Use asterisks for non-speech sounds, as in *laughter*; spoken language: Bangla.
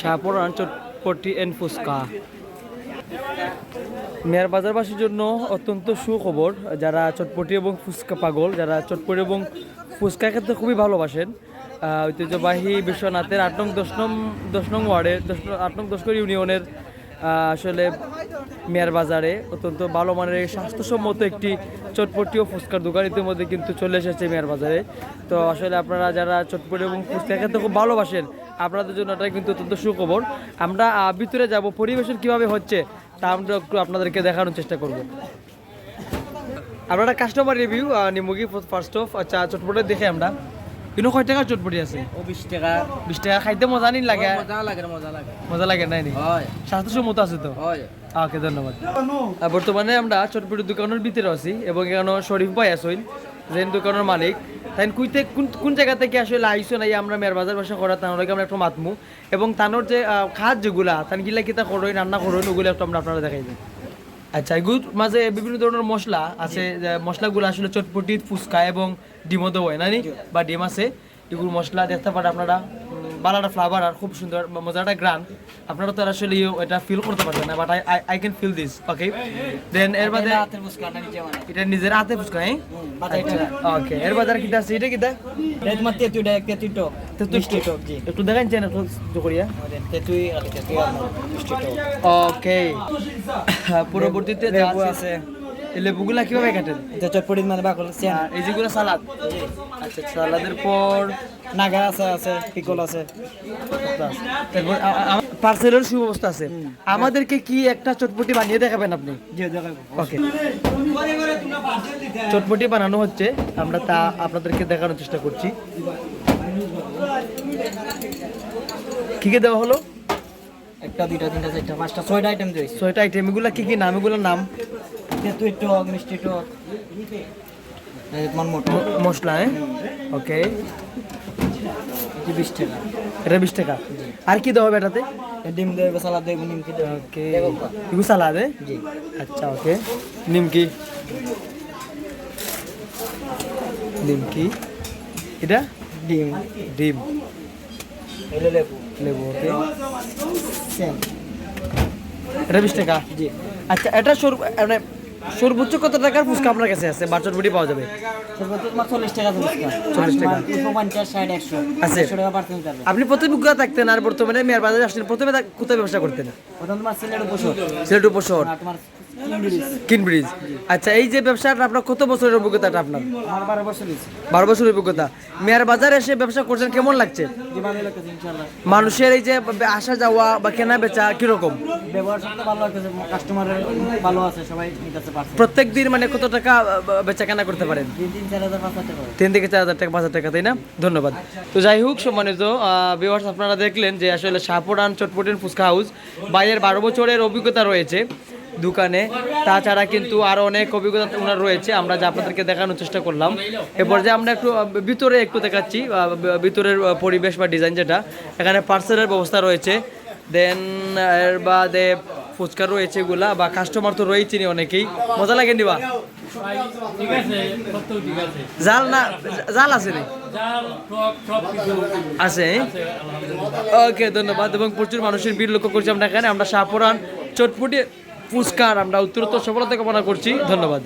শাহপুরান চটপটি এন্ড ফুচকা। মেয়ার বাজারবাসীর জন্য অত্যন্ত সুখবর, যারা চটপটি এবং ফুচকা পাগল, যারা চটপটি এবং ফুচকা খেতে খুবই ভালোবাসেন ঐতিহ্যবাহী বিশ্বনাথের আট নং দশ নং দশ নং ওয়ার্ডের, দশ আট নং দশ ইউনিয়নের আসলে মেয়ার বাজারে অত্যন্ত ভালো মানের স্বাস্থ্যসম্মত একটি চটপটি ও ফুচকার দোকান ইতিমধ্যে কিন্তু চলে এসেছে মেয়ার বাজারে। তো আসলে আপনারা যারা চটপটি এবং ফুচকা খেতে খুব ভালোবাসেন, আপনাদের জন্য এটা কিন্তু অত্যন্ত সুখবর। আমরা ভিতরে যাব, পরিবেশন কীভাবে হচ্ছে তা আমরা একটু আপনাদেরকে দেখানোর চেষ্টা করব। আপনারা কাস্টমার রিভিউ নিমুগি ফার্স্ট অফ আচ্ছা চটপটি দেখে আমরা। কিন্তু কয় চটপটি আছে? ও টাকা। বিশ টাকা খাইতে মজা নিন লাগে? মজা লাগে মজা লাগে। মজা লাগে নাই নি? হয়। স্বাস্থ্যসম্মত আছে তো? হয়। ওকে ধন্যবাদ। বর্তমানে আমরা দোকানের ভিতরে আছি এবং এখানে শরীফ ভাই আসইন যে দোকানের মালিক। তাই কুইতে কোন কোন জায়গা থেকে আসলে আইসো নাই আমরা মেয়ের বাজার বাসা করা তার আমরা একটু মাতমু। এবং তানোর যে খাদ যেগুলা তান গিলা কিতা করই রান্না করই ওগুলো একটু আমরা আপনারা দেখাই দিই আচ্ছা এগুলোর মাঝে বিভিন্ন ধরনের মশলা আছে যে মশলাগুলো আসলে চটপটি ফুচকা এবং ডিমও দেওয়া হয় নানি বা ডিম আছে এগুলো মশলা দেখতে পারেন আপনারা। বালাটা ফ্লেভার আর খুব সুন্দর মজাটা গ্রান আপনারা তো আর আসলে এটা ফিল করতে পারবেন না but I I can feel this okay then এর বাদে মানে এটা নিজের হাতে ফুচকা হ্যাঁ? ওকে এর বাজার কিটা আছে? এটা কিটা? এই তোমার তেতুই ডাক তেতুই টক। মিষ্টি টক। জি। একটু দেখান চেন একটু জকরিয়া তেতুই আর তেতুই ওকে *coughs* পরবর্তীতে যা আছে। লেবুগুলা কীভাবে কাটেন? এটা চটপটি মানে বাকল এই যেগুলো সালাদ? আচ্ছা সালাদের পর নাগা আছে আছে পিকল আছে। তারপর পার্সেলের সুব্যবস্থা আছে। আমাদেরকে কি একটা চটপটি বানিয়ে দেখাবেন আপনি? ওকে। চটপটি বানানো হচ্ছে। আমরা তা আপনাদেরকে দেখানোর চেষ্টা করছি। কি কি দেওয়া হলো? একটা দুইটা তিনটা চারটা পাঁচটা ছয়টা আইটেম দিয়েছি। ছয়টা আইটেম এগুলা কি কি নাম? এগুলোর নাম? তেতুই টক মিষ্টি টক। তোমার মোটো মশলা হ্যাঁ? ওকে জি বিশ টাকা। এটা বিশ টাকা? আর কি দেওয়া হবে এটাতে? ডিম দেবে সালাদ দেবে নিমকি ওকে। এগুলো সালাদ হ্যাঁ? জি। আচ্ছা ওকে নিমকি। নিমকি। এটা? ডিম। ডিম। লেবু। লেবু ওকে সেম এটা বিশ টাকা? জি। আচ্ছা এটা সর- মানে সর্বোচ্চ কত টাকার ফুচকা আপনার কাছে আছে? বাচ্চার বুটি পাওয়া যাবে। সর্বোচ্চ তোমার চল্লিশ টাকা চল্লিশ টাকা। পঞ্চাশ ষাট একশো। আছে। একশো টাকা পার্সেন্ট যাবে। আপনি প্রথমে বুকা থাকতেন আর বর্তমানে মেয়ার বাজারে আসলেন প্রথমে কোথায় ব্যবসা করতেন? প্রথম তোমার সিলেট উপসর সিলেট উপশহর। তোমার কিনব্রিজ। আচ্ছা এই যে ব্যবসাটা আপনার কত বছরের অভিজ্ঞতাটা আপনার? বারো বছর বারো বছরের অভিজ্ঞতা। মেয়ার বাজারে এসে ব্যবসা করছেন, কেমন লাগছে? মানুষের এই যে আসা যাওয়া বা কেনা বেচা কীরকম? প্রত্যেক দিন মানে কত টাকা বেচা কেনা করতে পারেন? তিন থেকে চার হাজার টাকা, পাঁচ হাজার টাকা, তাই না? ধন্যবাদ। তো যাই হোক, সম্মানিত ভিউয়ার্স আপনারা দেখলেন যে আসলে শাহপুরান চটপটিন ফুচকা হাউস বাইরের বারো বছরের অভিজ্ঞতা রয়েছে। দোকানে। তাছাড়া কিন্তু আরও অনেক অভিজ্ঞতা ওনার রয়েছে, আমরা যা আপনাদেরকে দেখানোর চেষ্টা করলাম। এরপর যে আমরা একটু ভিতরে একটু দেখাচ্ছি ভিতরের পরিবেশ বা ডিজাইন যেটা। এখানে পার্সেলের ব্যবস্থা রয়েছে। দেন, এর বাদে ফুচকা রয়েছে এগুলা, বা কাস্টমার তো রয়েছেনি অনেকেই। মজা লাগে নিবা জাল না, জাল ওকে, ধন্যবাদ। এবং প্রচুর মানুষের ভিড় লক্ষ্য করছি আমরা এখানে। আমরা শাহপুরান, চটপুটি ফুচকার আমরা উত্তরোত্তর সফলতা কামনা করছি। ধন্যবাদ।